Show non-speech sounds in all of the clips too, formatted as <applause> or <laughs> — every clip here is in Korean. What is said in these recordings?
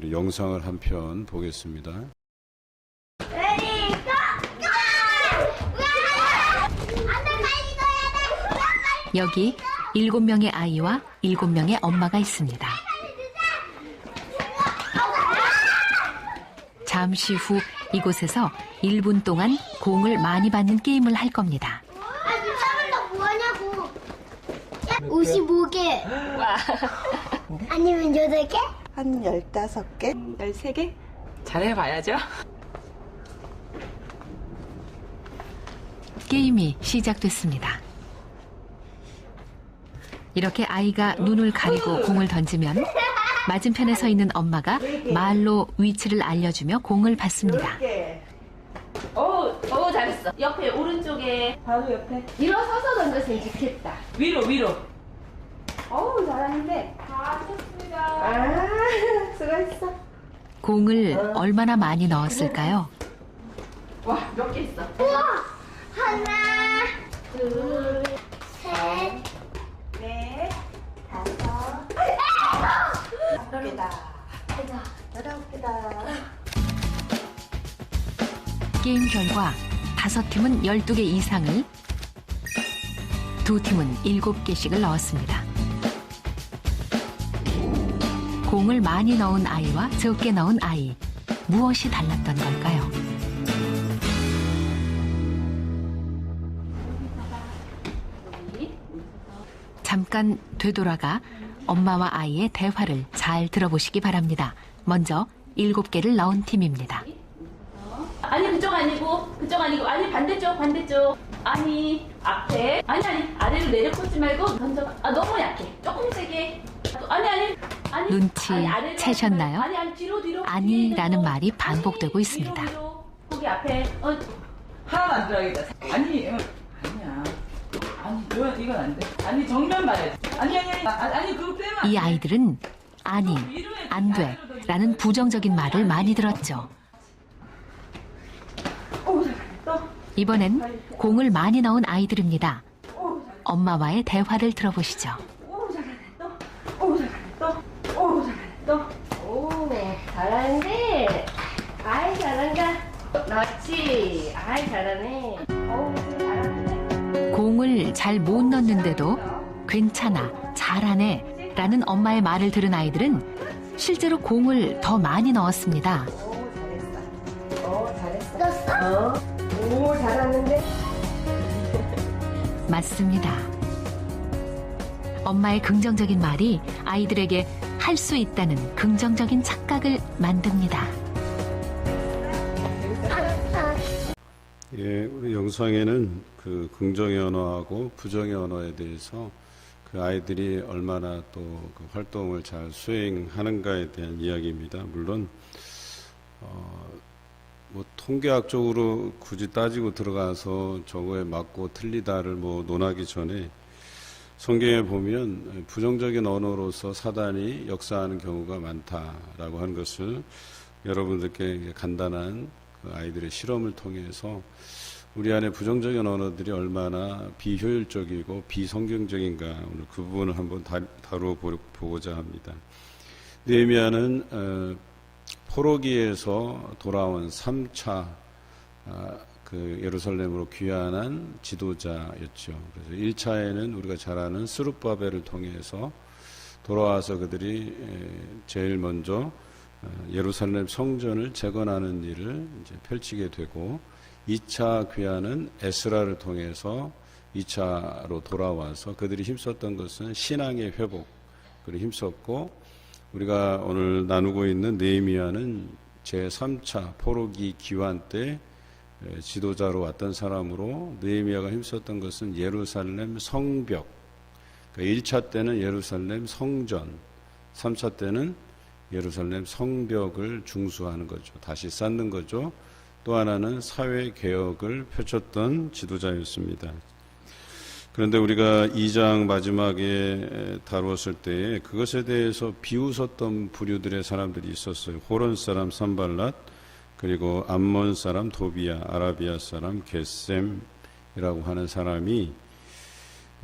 우리 영상을 한 편 보겠습니다. 여기 일곱 명의 아이와 일곱 명의 엄마가 있습니다. 잠시 후 이곳에서 1분 동안 공을 많이 받는 게임을 할 겁니다. 아 진짜는 너 뭐하냐고. 55개. 아니면 8개? 한 15개? 13개? 잘해봐야죠. <laughs> 게임이 시작됐습니다. 이렇게 아이가 눈을 가리고 공을 던지면 맞은편에 서 있는 엄마가 말로 위치를 알려주며 공을 받습니다. 오, 오, 잘했어. 옆에 오른쪽에 바로 옆에. 일어서서 던졌으면 좋겠다. 위로, 위로. 어우, 잘하는데. 다. 아, 수고했어. 공을 얼마나 많이 넣었을까요? 와, 몇 개 있어? 하나, 둘, 셋. 네. 다섯. 여섯 개다. 여덟 개다. 게임 결과 다섯 팀은 12개 이상을, 두 팀은 7개씩을 넣었습니다. 공을 많이 넣은 아이와 적게 넣은 아이, 무엇이 달랐던 걸까요? 잠깐 되돌아가 엄마와 아이의 대화를 잘 들어보시기 바랍니다. 먼저 7개를 넣은 팀입니다. 아니, 그쪽 아니고, 그쪽 아니고, 아니, 반대쪽, 반대쪽. 아니, 앞에. 아니, 아니, 아래로 내려 꽂지 말고 던져봐. 아, 너무 약해. 조금 세게. 아니, 아니. 눈치 채셨나요? 말고. 아니, 아니, 뒤로, 뒤로. 아니라는 말이. 반복되고 있습니다. 거기 앞에. 어, 하나 만 들어야겠다. 아니, 어, 아니야. 아니, 이건, 이건 안 돼. 아니, 정면 봐야지. 아니, 아니, 아니, 아, 아니, 그거 빼면 안이 돼. 아이들은 아니, 안 돼, 라는 부정적인 말을 많이 들었죠. 이번엔 공을 많이 넣은 아이들입니다. 엄마와의 대화를 들어보시죠. 오, 잘하네. 또. 오, 잘하네. 또. 오, 잘하네. 또. 오, 잘하는데. 아이, 잘한다. 그렇지. 아이, 잘하네. 오. 공을 잘 못 넣는데도 괜찮아, 잘하네, 라는 엄마의 말을 들은 아이들은 실제로 공을 더 많이 넣었습니다. 넣었어? 오, 잘하는데. 맞습니다. 엄마의 긍정적인 말이 아이들에게 할 수 있다는 긍정적인 착각을 만듭니다. 예, 우리 영상에는 그 긍정의 언어하고 부정의 언어에 대해서 그 아이들이 얼마나 또 그 활동을 잘 수행하는가에 대한 이야기입니다. 물론 어, 뭐 통계학적으로 굳이 따지고 들어가서 저거에 맞고 틀리다를 뭐 논하기 전에 성경에 보면 부정적인 언어로서 사단이 역사하는 경우가 많다라고 하는 것을 여러분들께 간단한 그 아이들의 실험을 통해서 우리 안에 부정적인 언어들이 얼마나 비효율적이고 비성경적인가 오늘 그 부분을 한번 다, 다루어 보- 보고자 합니다. 느헤미야는 어, 포로기에서 돌아온 3차 아, 그 예루살렘으로 귀환한 지도자였죠. 그래서 1차에는 우리가 잘 아는 스룹바벨을 통해서 돌아와서 그들이 에, 제일 먼저 어, 예루살렘 성전을 재건하는 일을 이제 펼치게 되고 2차 귀환은 에스라를 통해서 2차로 돌아와서 그들이 힘썼던 것은 신앙의 회복 그리고 힘썼고 우리가 오늘 나누고 있는 네헤미야는 제3차 포로기 기환 때 에, 지도자로 왔던 사람으로 느헤미야가 힘썼던 것은 예루살렘 성벽. 그러니까 1차 때는 예루살렘 성전, 3차 때는 예루살렘 성벽을 중수하는 거죠. 다시 쌓는 거죠. 또 하나는 사회 개혁을 펼쳤던 지도자였습니다. 그런데 우리가 2장 마지막에 다루었을 때 그것에 대해서 비웃었던 부류들의 사람들이 있었어요. 호론 사람 산발랏, 그리고 암몬 사람 도비아, 아라비아 사람 게셈이라고 하는 사람이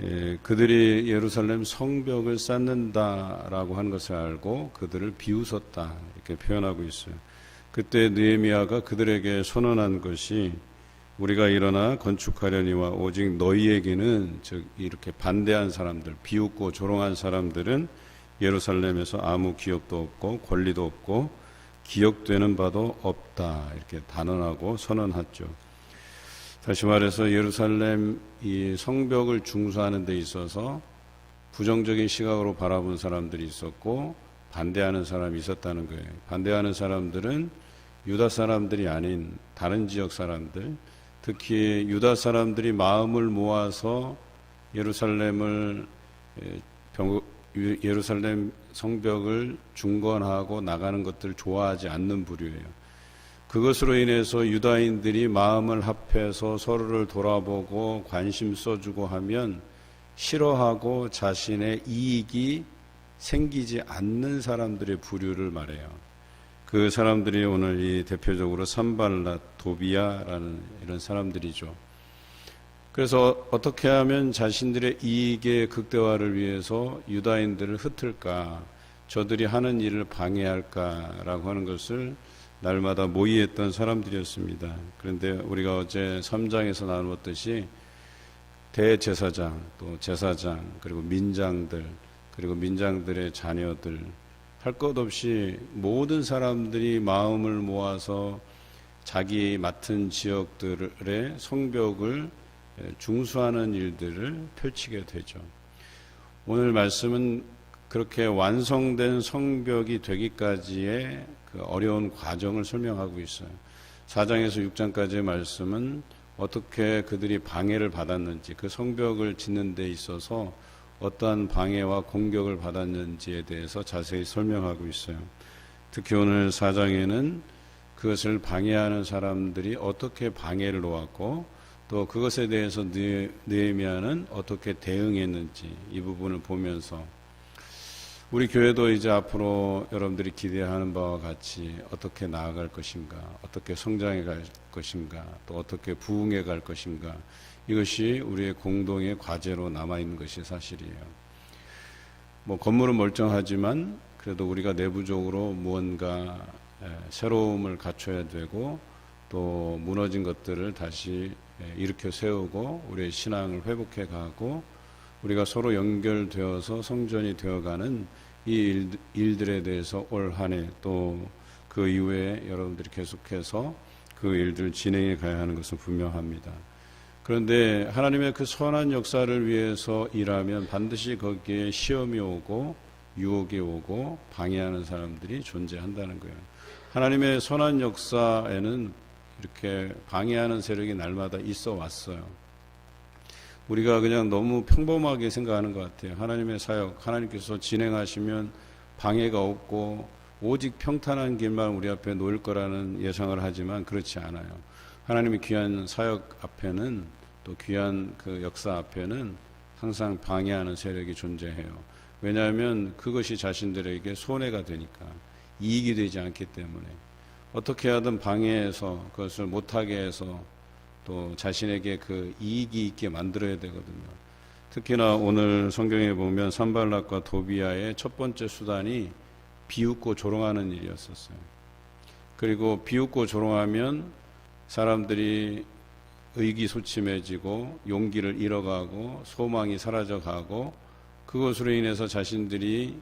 예, 그들이 예루살렘 성벽을 쌓는다라고 하는 것을 알고 그들을 비웃었다 이렇게 표현하고 있어요. 그때 느헤미야가 그들에게 선언한 것이 우리가 일어나 건축하려니와 오직 너희에게는 즉 이렇게 반대한 사람들, 비웃고 조롱한 사람들은 예루살렘에서 아무 기업도 없고 권리도 없고 기억되는 바도 없다 이렇게 단언하고 선언했죠. 다시 말해서 예루살렘 이 성벽을 중수하는 데 있어서 부정적인 시각으로 바라본 사람들이 있었고 반대하는 사람이 있었다는 거예요. 반대하는 사람들은 유다 사람들이 아닌 다른 지역 사람들, 특히 유다 사람들이 마음을 모아서 예루살렘을 예루살렘 성벽을 중건하고 나가는 것들을 좋아하지 않는 부류예요. 그것으로 인해서 유다인들이 마음을 합해서 서로를 돌아보고 관심 써주고 하면 싫어하고 자신의 이익이 생기지 않는 사람들의 부류를 말해요. 그 사람들이 오늘 이 대표적으로 산발라, 도비아라는 이런 사람들이죠. 그래서 어떻게 하면 자신들의 이익의 극대화를 위해서 유다인들을 흩을까, 저들이 하는 일을 방해할까라고 하는 것을 날마다 모의했던 사람들이었습니다. 그런데 우리가 어제 3장에서 나누었듯이 대제사장, 또 제사장, 그리고 민장들, 그리고 민장들의 자녀들, 할 것 없이 모든 사람들이 마음을 모아서 자기 맡은 지역들의 성벽을 중수하는 일들을 펼치게 되죠. 오늘 말씀은 그렇게 완성된 성벽이 되기까지의 그 어려운 과정을 설명하고 있어요. 4장에서 6장까지의 말씀은 어떻게 그들이 방해를 받았는지 그 성벽을 짓는 데 있어서 어떠한 방해와 공격을 받았는지에 대해서 자세히 설명하고 있어요. 특히 오늘 4장에는 그것을 방해하는 사람들이 어떻게 방해를 놓았고 또 그것에 대해서 느헤- 느헤미야는 어떻게 대응했는지 이 부분을 보면서 우리 교회도 이제 앞으로 여러분들이 기대하는 바와 같이 어떻게 나아갈 것인가, 어떻게 성장해 갈 것인가, 또 어떻게 부흥해 갈 것인가, 이것이 우리의 공동의 과제로 남아 있는 것이 사실이에요. 뭐, 건물은 멀쩡하지만 그래도 우리가 내부적으로 무언가 에, 새로움을 갖춰야 되고 또 무너진 것들을 다시 에, 일으켜 세우고 우리의 신앙을 회복해 가고 우리가 서로 연결되어서 성전이 되어가는 이 일, 일들에 대해서 올 한 해 또 그 이후에 여러분들이 계속해서 그 일들을 진행해 가야 하는 것은 분명합니다. 그런데 하나님의 그 선한 역사를 위해서 일하면 반드시 거기에 시험이 오고 유혹이 오고 방해하는 사람들이 존재한다는 거예요. 하나님의 선한 역사에는 이렇게 방해하는 세력이 날마다 있어 왔어요. 우리가 그냥 너무 평범하게 생각하는 것 같아요. 하나님의 사역, 하나님께서 진행하시면 방해가 없고 오직 평탄한 길만 우리 앞에 놓일 거라는 예상을 하지만 그렇지 않아요. 하나님의 귀한 사역 앞에는 또 귀한 그 역사 앞에는 항상 방해하는 세력이 존재해요. 왜냐하면 그것이 자신들에게 손해가 되니까 이익이 되지 않기 때문에 어떻게 하든 방해해서 그것을 못하게 해서 또 자신에게 그 이익이 있게 만들어야 되거든요. 특히나 오늘 성경에 보면 산발락과 도비아의 첫 번째 수단이 비웃고 조롱하는 일이었었어요. 그리고 비웃고 조롱하면 사람들이 의기소침해지고 용기를 잃어가고 소망이 사라져가고 그것으로 인해서 자신들이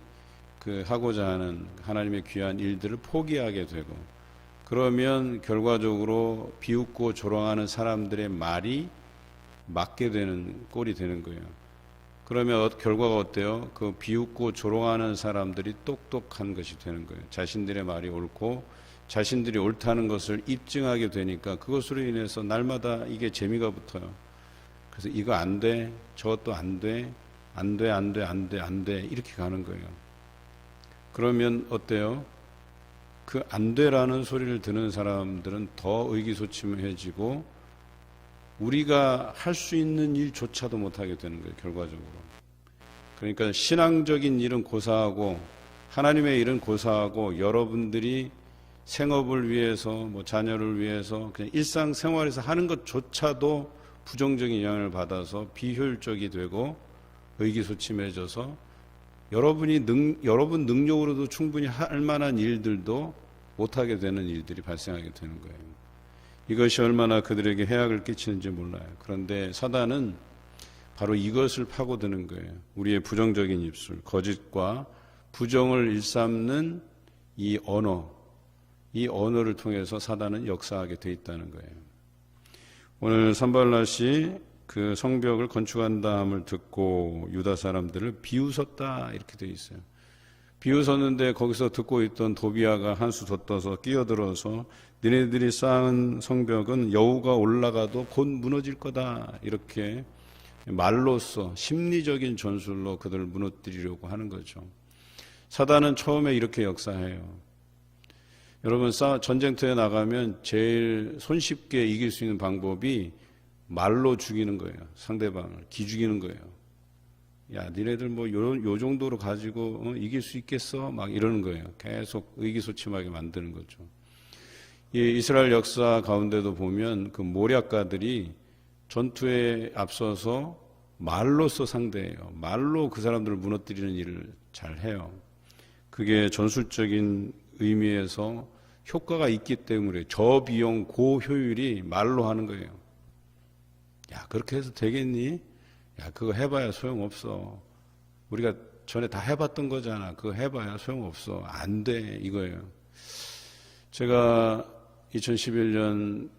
그 하고자 하는 하나님의 귀한 일들을 포기하게 되고 그러면 결과적으로 비웃고 조롱하는 사람들의 말이 맞게 되는 꼴이 되는 거예요. 그러면 어- 결과가 어때요? 그 비웃고 조롱하는 사람들이 똑똑한 것이 되는 거예요. 자신들의 말이 옳고 자신들이 옳다는 것을 입증하게 되니까 그것으로 인해서 날마다 이게 재미가 붙어요. 그래서 이거 안 돼, 저것도 안 돼, 안 돼, 안 돼, 안 돼, 안 돼, 이렇게 가는 거예요. 그러면 어때요? 그 안 돼라는 소리를 듣는 사람들은 더 의기소침해지고 우리가 할 수 있는 일조차도 못하게 되는 거예요, 결과적으로. 그러니까 신앙적인 일은 고사하고 하나님의 일은 고사하고 여러분들이 생업을 위해서 뭐 자녀를 위해서 그냥 일상 생활에서 하는 것조차도 부정적인 영향을 받아서 비효율적이 되고 의기소침해져서 여러분이 능, 여러분 능력으로도 충분히 할 만한 일들도 못하게 되는 일들이 발생하게 되는 거예요. 이것이 얼마나 그들에게 해악을 끼치는지 몰라요. 그런데 사단은 바로 이것을 파고드는 거예요. 우리의 부정적인 입술, 거짓과 부정을 일삼는 이 언어, 이 언어를 통해서 사단은 역사하게 돼 있다는 거예요. 오늘 산발라시 그 성벽을 건축한다함을 듣고 유다 사람들을 비웃었다 이렇게 돼 있어요. 비웃었는데 거기서 듣고 있던 도비아가 한수더 떠서 끼어들어서 니네들이 쌓은 성벽은 여우가 올라가도 곧 무너질 거다 이렇게 말로써 심리적인 전술로 그들을 무너뜨리려고 하는 거죠. 사단은 처음에 이렇게 역사해요. 여러분 싸 전쟁터에 나가면 제일 손쉽게 이길 수 있는 방법이 말로 죽이는 거예요. 상대방을 기죽이는 거예요. 야, 니네들 뭐 요, 요 정도로 가지고 어, 이길 수 있겠어? 막 이러는 거예요. 계속 의기소침하게 만드는 거죠. 이 이스라엘 역사 가운데도 보면 그 모략가들이 전투에 앞서서 말로써 상대해요. 말로 그 사람들을 무너뜨리는 일을 잘 해요. 그게 전술적인 의미에서 효과가 있기 때문에 저비용 고효율이 말로 하는 거예요. 야, 그렇게 해서 되겠니? 야, 그거 해봐야 소용없어. 우리가 전에 다 해봤던 거잖아. 그거 해봐야 소용없어. 안 돼. 이거예요. 제가 2011년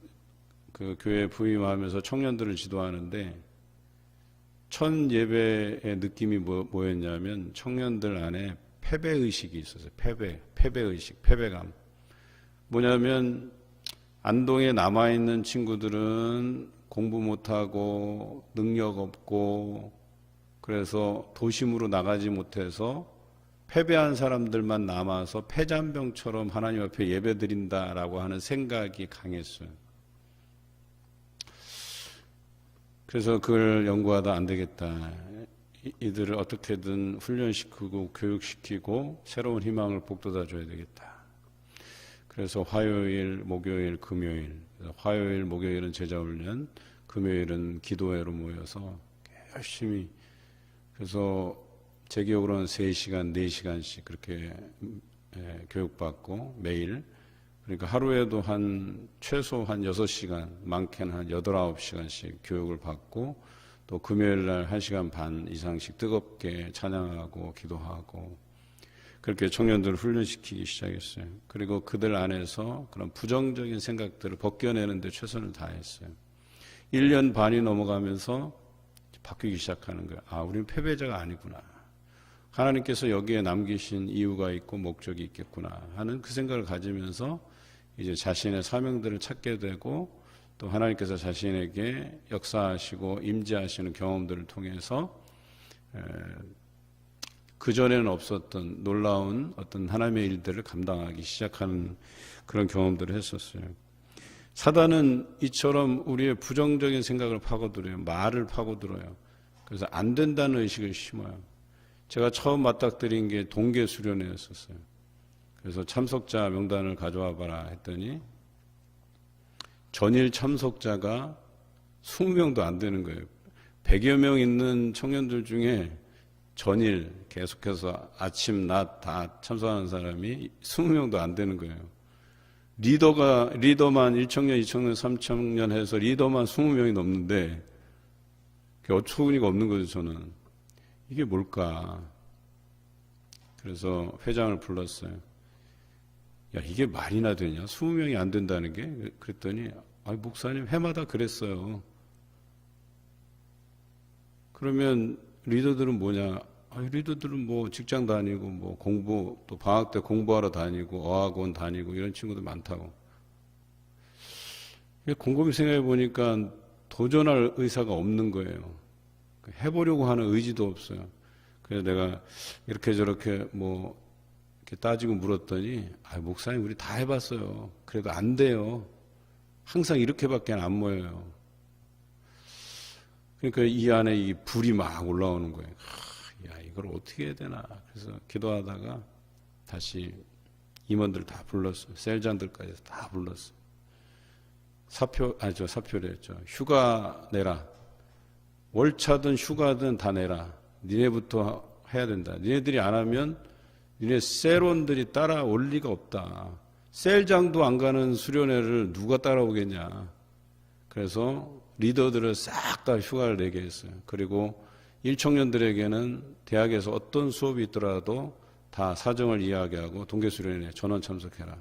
그 교회 부임하면서 청년들을 지도하는데 첫 예배의 느낌이 뭐, 뭐였냐면 청년들 안에 패배 의식이 있었어요. 패배, 패배 의식, 패배감. 뭐냐면 안동에 남아 있는 친구들은 공부 못하고 능력 없고 그래서 도심으로 나가지 못해서 패배한 사람들만 남아서 패잔병처럼 하나님 앞에 예배 드린다라고 하는 생각이 강했어요. 그래서 그걸 연구하다 안 되겠다. 이- 이들을 어떻게든 훈련시키고 교육시키고 새로운 희망을 북돋아 줘야 되겠다. 그래서 화요일, 목요일, 금요일, 화요일, 목요일은 제자훈련, 금요일은 기도회로 모여서 열심히. 그래서 제 기억으로는 3시간, 4시간씩 그렇게 예, 교육받고 매일. 그러니까 하루에도 한 최소 한 6시간, 많게는 한 8, 9시간씩 교육을 받고 또 금요일 날 1시간 반 이상씩 뜨겁게 찬양하고 기도하고 그렇게 청년들을 훈련시키기 시작했어요. 그리고 그들 안에서 그런 부정적인 생각들을 벗겨내는 데 최선을 다했어요. 1년 반이 넘어가면서 바뀌기 시작하는 거예요. 아, 우리는 패배자가 아니구나. 하나님께서 여기에 남기신 이유가 있고 목적이 있겠구나 하는 그 생각을 가지면서 이제 자신의 사명들을 찾게 되고 또 하나님께서 자신에게 역사하시고 임재하시는 경험들을 통해서 그 전에는 없었던 놀라운 어떤 하나님의 일들을 감당하기 시작하는 그런 경험들을 했었어요. 사단은 이처럼 우리의 부정적인 생각을 파고들어요. 말을 파고들어요. 그래서 안 된다는 의식을 심어요. 제가 처음 맞닥뜨린 게 동계 수련회였었어요. 그래서 참석자 명단을 가져와 봐라 했더니 전일 참석자가 20명도 안 되는 거예요. 100여 명 있는 청년들 중에 전일 계속해서 아침, 낮 다 참석하는 사람이 20명도 안 되는 거예요. 리더가, 리더만 1청년, 2청년, 3청년 해서 리더만 20명이 넘는데, 어처구니가 없는 거죠, 저는. 이게 뭘까? 그래서 회장을 불렀어요. 야, 이게 말이나 되냐? 20명이 안 된다는 게? 그랬더니, 아, 목사님, 해마다 그랬어요. 그러면 리더들은 뭐냐? 아, 리더들은 뭐 직장 다니고 뭐 공부 또 방학 때 공부하러 다니고 어학원 다니고 이런 친구들 많다고. 곰곰이 생각해 보니까 도전할 의사가 없는 거예요. 해보려고 하는 의지도 없어요. 그래서 내가 이렇게 저렇게 뭐 이렇게 따지고 물었더니 아 목사님 우리 다 해봤어요. 그래도 안 돼요. 항상 이렇게밖에 안 모여요. 그러니까 이 안에 이 불이 막 올라오는 거예요. 하, 야, 이걸 어떻게 해야 되나. 그래서 기도하다가 다시 임원들 다 불렀어요. 셀장들까지 다 불렀어요. 사표 아니 저 사표랬죠. 휴가 내라. 월차든 휴가든 다 내라. 니네부터 해야 된다. 니네들이 안 하면 니네 셀원들이 따라올 리가 없다. 셀장도 안 가는 수련회를 누가 따라오겠냐. 그래서 리더들을 싹 다 휴가를 내게 했어요. 그리고 일청년들에게는 대학에서 어떤 수업이 있더라도 다 사정을 이야기하고 동계수련회 전원 참석해라.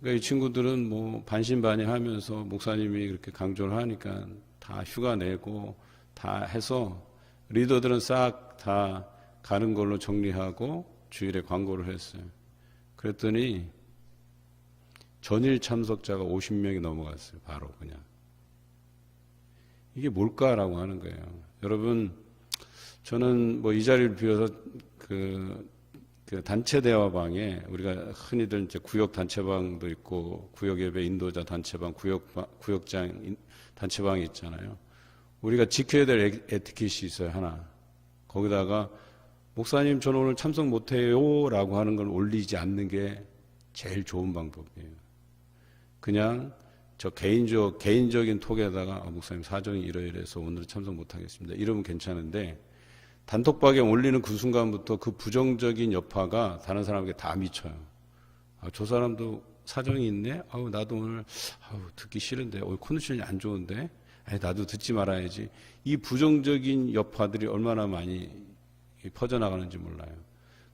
그러니까 이 친구들은 뭐 반신반의 하면서 목사님이 그렇게 강조를 하니까 다 휴가 내고 다 해서 리더들은 싹 다 가는 걸로 정리하고 주일에 광고를 했어요. 그랬더니 전일 참석자가 50명이 넘어갔어요. 바로 그냥. 이게 뭘까라고 하는 거예요. 여러분, 저는 뭐 이 자리를 비워서 그, 그 단체 대화방에 우리가 흔히들 이제 구역 단체방도 있고 구역 예배 인도자 단체방, 구역 구역장 인- 단체방이 있잖아요. 우리가 지켜야 될 에- 에티켓이 있어요 하나. 거기다가 목사님 저는 오늘 참석 못해요라고 하는 걸 올리지 않는 게 제일 좋은 방법이에요. 그냥 저 개인적 개인적인 톡에다가 아, 목사님 사정이 이러이래서 오늘 참석 못하겠습니다. 이러면 괜찮은데 단톡방에 올리는 그 순간부터 그 부정적인 여파가 다른 사람에게 다 미쳐요. 아, 저 사람도 사정이 있네. 아우 나도 오늘 아우 듣기 싫은데 오늘 컨디션이 안 좋은데. 아이, 나도 듣지 말아야지. 이 부정적인 여파들이 얼마나 많이 퍼져나가는지 몰라요.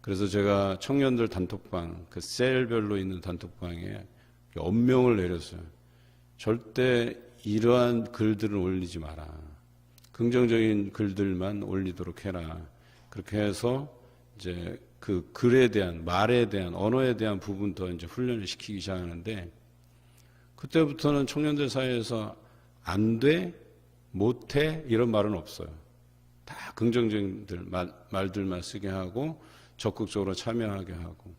그래서 제가 청년들 단톡방, 그 셀별로 있는 단톡방에 엄명을 내렸어요. 절대 이러한 글들을 올리지 마라. 긍정적인 글들만 올리도록 해라. 그렇게 해서 이제 그 글에 대한 말에 대한 언어에 대한 부분도 이제 훈련을 시키기 시작하는데 그때부터는 청년들 사이에서 안 돼, 못 해 이런 말은 없어요. 다 긍정적인 말, 말들만 쓰게 하고 적극적으로 참여하게 하고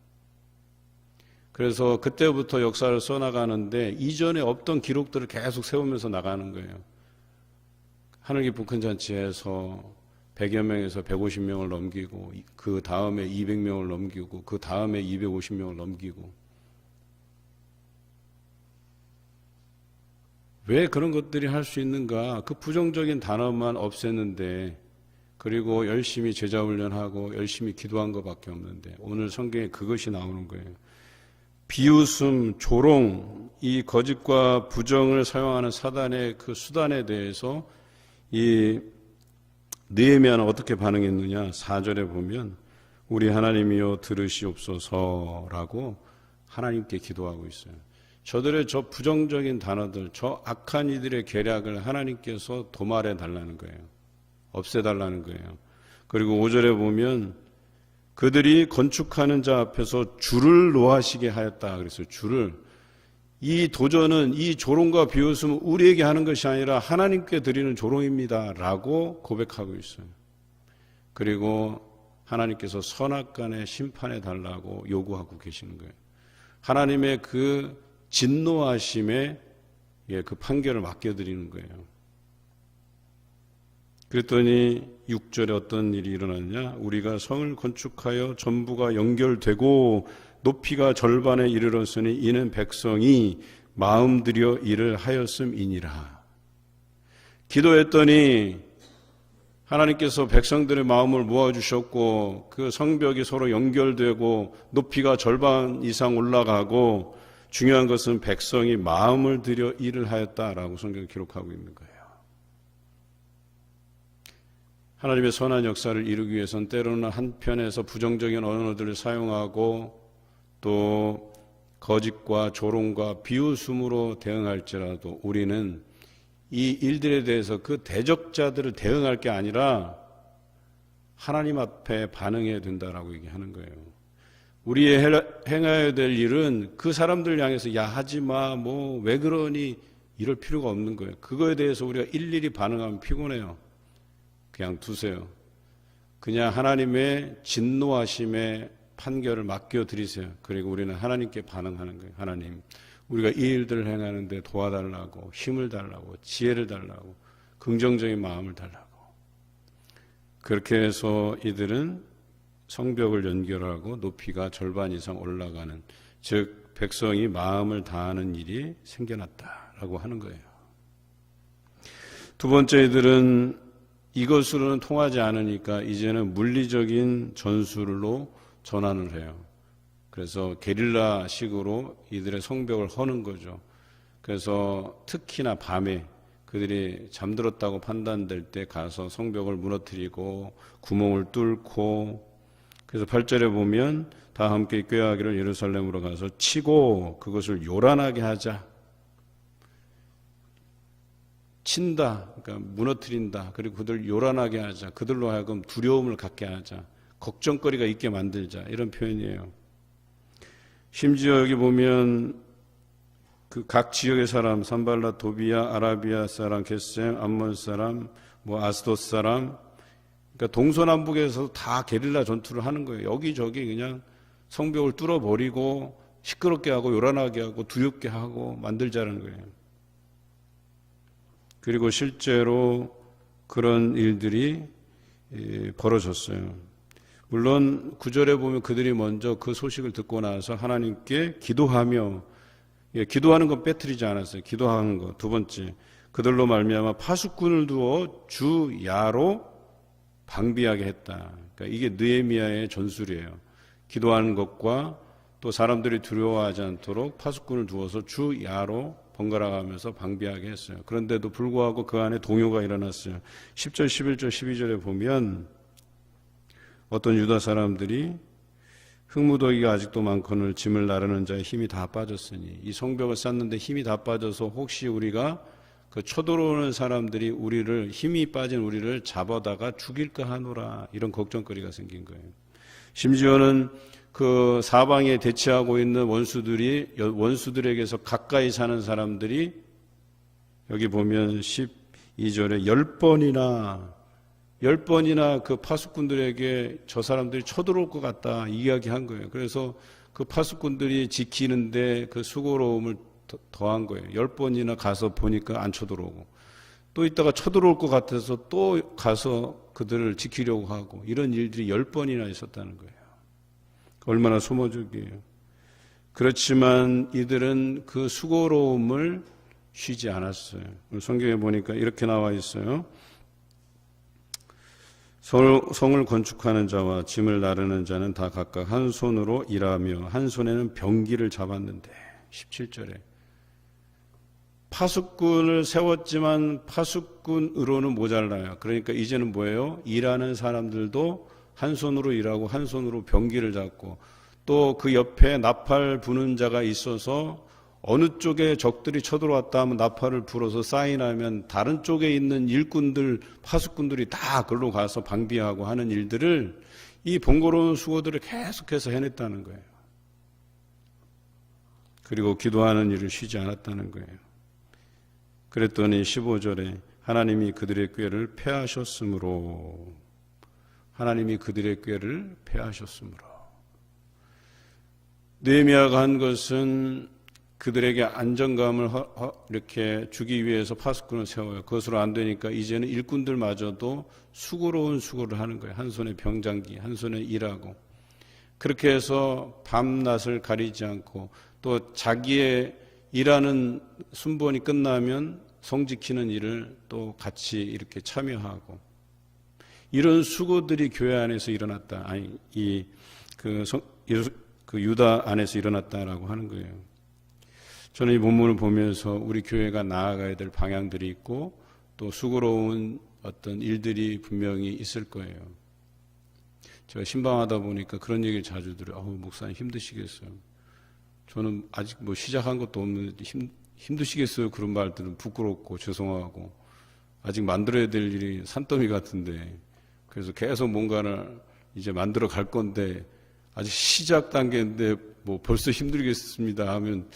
그래서 그때부터 역사를 써나가는데 이전에 없던 기록들을 계속 세우면서 나가는 거예요. 하늘 깊은 큰 잔치에서 100여 명에서 150명을 넘기고 그 다음에 200명을 넘기고 그 다음에 250명을 넘기고 왜 그런 것들이 할 수 있는가? 그 부정적인 단어만 없앴는데 그리고 열심히 제자 훈련하고 열심히 기도한 것밖에 없는데 오늘 성경에 그것이 나오는 거예요. 비웃음, 조롱, 이 거짓과 부정을 사용하는 사단의 그 수단에 대해서 이 느헤미야는 어떻게 반응했느냐? 4절에 보면 우리 하나님이여 들으시옵소서라고 하나님께 기도하고 있어요. 저들의 저 부정적인 단어들, 저 악한 이들의 계략을 하나님께서 도말해 달라는 거예요. 없애 달라는 거예요. 그리고 5절에 보면 그들이 건축하는 자 앞에서 줄을 놓아시게 하였다. 그래서 줄을 이 도전은 이 조롱과 비웃음은 우리에게 하는 것이 아니라 하나님께 드리는 조롱입니다라고 고백하고 있어요. 그리고 하나님께서 선악간에 심판해 달라고 요구하고 계시는 거예요. 하나님의 그 진노하심에 예, 그 판결을 맡겨드리는 거예요. 그랬더니 6절에 어떤 일이 일어났냐? 우리가 성을 건축하여 전부가 연결되고 높이가 절반에 이르렀으니 이는 백성이 마음 들여 일을 하였음이니라. 기도했더니 하나님께서 백성들의 마음을 모아주셨고 그 성벽이 서로 연결되고 높이가 절반 이상 올라가고 중요한 것은 백성이 마음을 들여 일을 하였다라고 성경을 기록하고 있는 거예요. 하나님의 선한 역사를 이루기 위해서는 때로는 한편에서 부정적인 언어들을 사용하고 또 거짓과 조롱과 비웃음으로 대응할지라도 우리는 이 일들에 대해서 그 대적자들을 대응할 게 아니라 하나님 앞에 반응해야 된다라고 얘기하는 거예요. 우리의 행해야 될 일은 그 사람들 향해서 야 하지 마, 뭐 왜 그러니 이럴 필요가 없는 거예요. 그거에 대해서 우리가 일일이 반응하면 피곤해요. 그냥 두세요. 그냥 하나님의 진노하심의 판결을 맡겨 드리세요. 그리고 우리는 하나님께 반응하는 거예요. 하나님, 우리가 이 일들을 행하는데 도와달라고, 힘을 달라고, 지혜를 달라고, 긍정적인 마음을 달라고. 그렇게 해서 이들은 성벽을 연결하고 높이가 절반 이상 올라가는, 즉, 백성이 마음을 다하는 일이 생겨났다라고 하는 거예요. 두 번째 이들은 이것으로는 통하지 않으니까 이제는 물리적인 전술로 전환을 해요. 그래서 게릴라식으로 이들의 성벽을 허는 거죠. 그래서 특히나 밤에 그들이 잠들었다고 판단될 때 가서 성벽을 무너뜨리고 구멍을 뚫고 그래서 8절에 보면 다 함께 꾀하기를 예루살렘으로 가서 치고 그것을 요란하게 하자. 친다. 그러니까 무너뜨린다. 그리고 그들 요란하게 하자. 그들로 하여금 두려움을 갖게 하자. 걱정거리가 있게 만들자. 이런 표현이에요. 심지어 여기 보면 그 각 지역의 사람, 산발라, 도비아, 아라비아 사람, 게셈, 암몬 사람, 뭐 아스돗 사람, 그러니까 동서남북에서 다 게릴라 전투를 하는 거예요. 여기저기 그냥 성벽을 뚫어버리고 시끄럽게 하고 요란하게 하고 두렵게 하고 만들자는 거예요. 그리고 실제로 그런 일들이 예, 벌어졌어요. 물론 구절에 보면 그들이 먼저 그 소식을 듣고 나서 하나님께 기도하며 예, 기도하는 건 빼뜨리지 않았어요. 기도하는 거 두 번째 그들로 말미암아 파수꾼을 두어 주 야로 방비하게 했다. 그러니까 이게 느헤미야의 전술이에요. 기도하는 것과 또 사람들이 두려워하지 않도록 파수꾼을 두어서 주 야로 번갈아 가면서 방비하게 했어요. 그런데도 불구하고 그 안에 동요가 일어났어요. 10절, 11절, 12절에 보면 어떤 유다 사람들이 흙무더기가 아직도 많거늘 짐을 나르는 자의 힘이 다 빠졌으니 이 성벽을 쌓는데 힘이 다 빠져서 혹시 우리가 그 쳐들어오는 사람들이 우리를 힘이 빠진 우리를 잡아다가 죽일까 하노라 이런 걱정거리가 생긴 거예요. 심지어는 그 사방에 대치하고 있는 원수들이 원수들에게서 가까이 사는 사람들이 여기 보면 12절에 열 번이나 열 번이나 그 파수꾼들에게 저 사람들이 쳐들어올 것 같다 이야기한 거예요. 그래서 그 파수꾼들이 지키는데 그 수고로움을 더- 더한 거예요. 열 번이나 가서 보니까 안 쳐들어오고 또 이따가 쳐들어올 것 같아서 또 가서 그들을 지키려고 하고 이런 일들이 열 번이나 있었다는 거예요. 얼마나 소모적이에요. 그렇지만 이들은 그 수고로움을 쉬지 않았어요. 성경에 보니까 이렇게 나와 있어요. 성을 건축하는 자와 짐을 나르는 자는 다 각각 한 손으로 일하며 한 손에는 병기를 잡았는데 17절에 파수꾼을 세웠지만 파수꾼으로는 모자라요. 그러니까 이제는 뭐예요? 일하는 사람들도 한 손으로 일하고 한 손으로 병기를 잡고 또 그 옆에 나팔 부는 자가 있어서 어느 쪽에 적들이 쳐들어왔다 하면 나팔을 불어서 사인하면 다른 쪽에 있는 일꾼들, 파수꾼들이 다 글로 가서 방비하고 하는 일들을 이 번거로운 수고들을 계속해서 해냈다는 거예요. 그리고 기도하는 일을 쉬지 않았다는 거예요. 그랬더니 15절에 하나님이 그들의 꾀를 패하셨으므로 하나님이 그들의 꾀를 패하셨으므로 느헤미야가 한 것은 그들에게 안정감을 이렇게 주기 위해서 파수꾼을 세워요. 그것으로 안 되니까 이제는 일꾼들마저도 수고로운 수고를 하는 거예요. 한 손에 병장기, 한 손에 일하고 그렇게 해서 밤낮을 가리지 않고 또 자기의 일하는 순번이 끝나면 성 지키는 일을 또 같이 이렇게 참여하고 이런 수고들이 교회 안에서 일어났다. 아니 이그 그 유다 안에서 일어났다라고 하는 거예요. 저는 이 본문을 보면서 우리 교회가 나아가야 될 방향들이 있고 또 수고로운 어떤 일들이 분명히 있을 거예요. 제가 신방하다 보니까 그런 얘기를 자주 들어요. 어우, 목사님 힘드시겠어요. 저는 아직 뭐 시작한 것도 없는데 힘, 힘드시겠어요. 그런 말들은 부끄럽고 죄송하고 아직 만들어야 될 일이 산더미 같은데 그래서 계속 뭔가를 이제 만들어 갈 건데 아직 시작 단계인데 뭐 벌써 힘들겠습니다 하면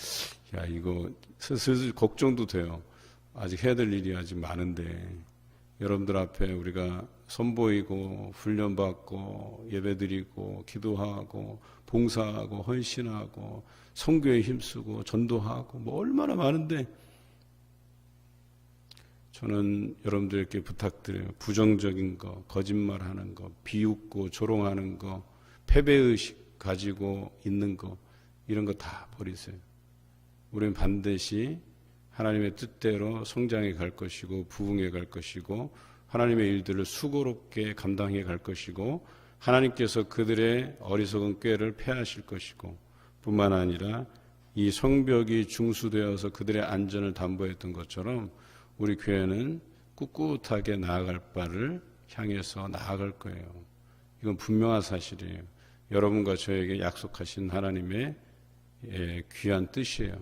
야 이거 슬슬 걱정도 돼요. 아직 해야 될 일이 아직 많은데 여러분들 앞에 우리가 선보이고 훈련받고 예배드리고 기도하고 봉사하고 헌신하고 성교에 힘쓰고 전도하고 뭐 얼마나 많은데 저는 여러분들께 부탁드려요. 부정적인 거, 거짓말하는 거, 비웃고 조롱하는 거, 패배의식 가지고 있는 거 이런 거 다 버리세요. 우리는 반드시 하나님의 뜻대로 성장해 갈 것이고 부흥해 갈 것이고 하나님의 일들을 수고롭게 감당해 갈 것이고 하나님께서 그들의 어리석은 꾀를 패하실 것이고 뿐만 아니라 이 성벽이 중수되어서 그들의 안전을 담보했던 것처럼 우리 교회는 꿋꿋하게 나아갈 바를 향해서 나아갈 거예요. 이건 분명한 사실이에요. 여러분과 저에게 약속하신 하나님의 예, 귀한 뜻이에요.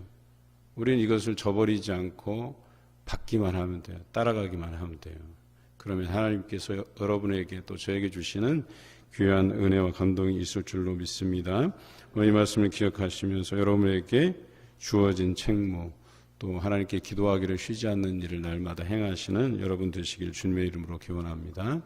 우리는 이것을 저버리지 않고 받기만 하면 돼요. 따라가기만 하면 돼요. 그러면 하나님께서 여러분에게 또 저에게 주시는 귀한 은혜와 감동이 있을 줄로 믿습니다. 오늘 이 말씀을 기억하시면서 여러분에게 주어진 책무 또 하나님께 기도하기를 쉬지 않는 일을 날마다 행하시는 여러분 되시길 주님의 이름으로 기원합니다.